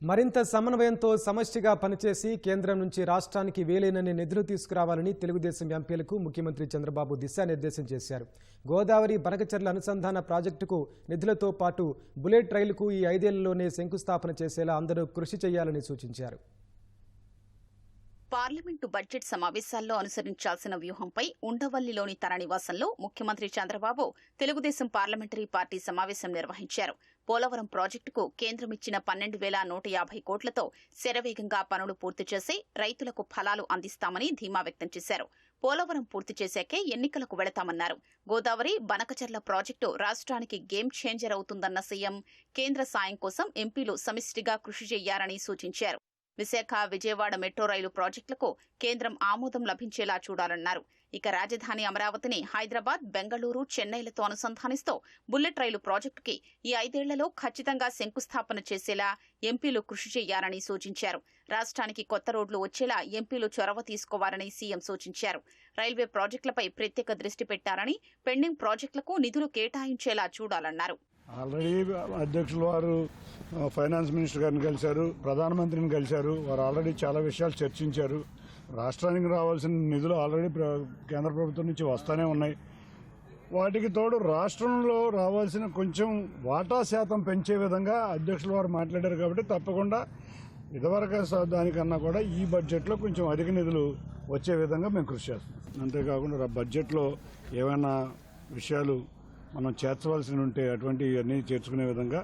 మరింత సమన్వయంతో సమష్టిగా పనిచేసి కేంద్రం నుంచి రాష్ట్రానికి వేలైనన్ని నిధులు తీసుకురావాలని తెలుగుదేశం ఎంపీలకు ముఖ్యమంత్రి చంద్రబాబు దిశానిర్దేశం చేశారు. గోదావరి బనకచర్ల అనుసంధాన ప్రాజెక్టుకు నిధులతో పాటు బుల్లెట్ రైలుకు ఈ ఐదేళ్ళలోనే శంకుస్థాపన చేసేలా అందరూ కృషి చేయాలని సూచించారు. పార్లమెంటు బడ్జెట్ సమావేశాల్లో అనుసరించాల్సిన వ్యూహంపై ఉండవల్లిలోని తన నివాసంలో ముఖ్యమంత్రి చంద్రబాబు తెలుగుదేశం పార్లమెంటరీ పార్టీ సమావేశం నిర్వహించారు. పోలవరం ప్రాజెక్టుకు కేంద్రం ఇచ్చిన పన్నెండు వేల నూట యాభై కోట్లతో శరవేగంగా పనులు పూర్తి చేసి రైతులకు ఫలాలు అందిస్తామని ధీమా వ్యక్తం చేశారు. పోలవరం పూర్తి చేశాకే ఎన్నికలకు వెళతామన్నారు. గోదావరి బనకచర్ల ప్రాజెక్టు రాష్ట్రానికి గేమ్ చేంజర్ అవుతుందన్న సీఎం కేంద్ర సాయం కోసం ఎంపీలు సమిష్టిగా కృషి చేయాలని సూచించారు. విశాఖ విజయవాడ మెట్రో రైలు ప్రాజెక్టులకు కేంద్రం ఆమోదం లభించేలా చూడాలన్నారు. ఇక రాజధాని అమరావతిని హైదరాబాద్ బెంగళూరు చెన్నైలతో అనుసంధానిస్తూ బుల్లెట్ రైలు ప్రాజెక్టుకి ఈ ఐదేళ్ళలో ఖచ్చితంగా శంకుస్థాపన చేసేలా ఎంపీలు కృషి చేయాలని సూచించారు. రాష్ట్రానికి కొత్త రోడ్లు వచ్చేలా ఎంపీలు చొరవ తీసుకోవాలని సీఎం సూచించారు. రైల్వే ప్రాజెక్టులపై ప్రత్యేక దృష్టి పెట్టారని పెండింగ్ ప్రాజెక్టులకు నిధులు కేటాయించేలా చూడాలన్నారు. ఆల్రెడీ అధ్యక్షులు వారు ఫైనాన్స్ మినిస్టర్ గారిని కలిశారు ప్రధానమంత్రిని కలిశారు వారు ఆల్రెడీ చాలా విషయాలు చర్చించారు. రాష్ట్రానికి రావాల్సిన నిధులు ఆల్రెడీ కేంద్ర ప్రభుత్వం నుంచి వస్తూనే ఉన్నాయి. వాటికి తోడు రాష్ట్రంలో రావాల్సిన కొంచెం వాటా శాతం పెంచే విధంగా అధ్యక్షులు వారు మాట్లాడారు కాబట్టి తప్పకుండా ఇదివరకు దానికన్నా కూడా ఈ బడ్జెట్లో కొంచెం అధిక నిధులు వచ్చే విధంగా మేము కృషి చేస్తాం. అంతేకాకుండా బడ్జెట్లో ఏమైనా విషయాలు మనం చేర్చవలసి ఉంటే అటువంటివన్నీ చేర్చుకునే విధంగా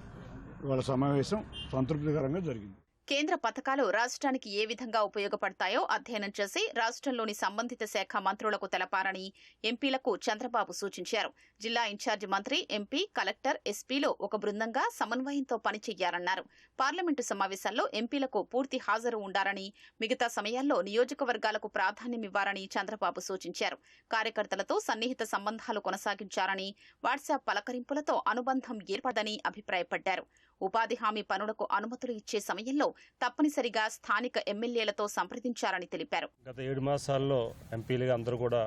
వాళ్ళ సమావేశం సంతృప్తికరంగా జరిగింది. కేంద్ర పథకాలు రాష్ట్రానికి ఏ విధంగా ఉపయోగపడతాయో అధ్యయనం చేసి రాష్ట్రంలోని సంబంధిత శాఖ మంత్రులకు తెలపాలని ఎంపీలకు చంద్రబాబు సూచించారు. జిల్లా ఇన్ఛార్జి మంత్రి ఎంపీ కలెక్టర్ ఎస్పీలో ఒక బృందంగా సమన్వయంతో పనిచేయాలన్నారు పార్లమెంటు సమావేశాల్లో ఎంపీలకు పూర్తి హాజరు ఉండాలని మిగతా సమయాల్లో నియోజకవర్గాలకు ప్రాధాన్యమివ్వాలని చంద్రబాబు సూచించారు. కార్యకర్తలతో సన్నిహిత సంబంధాలు కొనసాగించాలని వాట్సాప్ పలకరింపులతో అనుబంధం ఏర్పడదని అభిప్రాయపడ్డారు. ఉపాధి హామీ పనులకు అనుమతులు ఇచ్చే సమయంలో తప్పనిసరిగా స్థానిక ఎమ్మెల్యేలతో సంప్రదించారని తెలిపారు. గత ఏడు మాసాల్లో ఎంపీలుగా అందరూ కూడా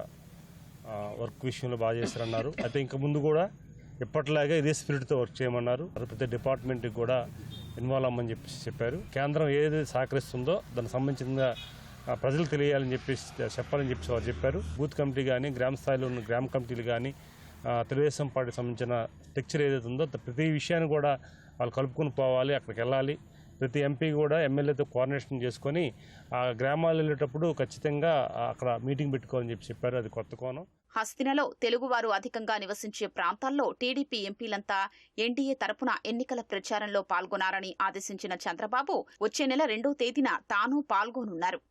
వర్క్ విషయంలో బాగా చేశారన్నారు. అయితే ఇంకా ముందు కూడా ఎప్పటిలాగే ఇదే స్పిరిట్తో వర్క్ చేయమన్నారు. ప్రతి డిపార్ట్మెంట్కి కూడా ఇన్వాల్వ్ అమ్మని చెప్పేసి చెప్పారు. కేంద్రం ఏది సహకరిస్తుందో దానికి సంబంధించిన ప్రజలు తెలియాలని చెప్పేసి చెప్పాలని చెప్పి వారు చెప్పారు. బూత్ కమిటీ కానీ గ్రామ స్థాయిలో ఉన్న గ్రామ కమిటీలు కానీ తెలుగుదేశం పార్టీకి సంబంధించిన లెక్చర్ ఏదైతే ఉందో ప్రతి విషయాన్ని కూడా వాళ్ళు కలుపుకొని పోవాలి అక్కడికి వెళ్ళాలి. ప్రతి ఎంపీ కూడా ఎమ్మెల్యేతో కోఆర్డినేషన్ చేసుకొని ఆ గ్రామాలు వెళ్ళేటప్పుడు ఖచ్చితంగా అక్కడ మీటింగ్ పెట్టుకోవాలని చెప్పి చెప్పారు. అది కొత్త కోణం. హస్తినలో తెలుగువారు అధికంగా నివసించే ప్రాంతాల్లో టీడీపీ ఎంపీలంతా ఎన్డీఏ తరపున ఎన్నికల ప్రచారంలో పాల్గొనారని ఆదేశించిన చంద్రబాబు వచ్చే నెల రెండో తేదీన తాను పాల్గొనున్నారు.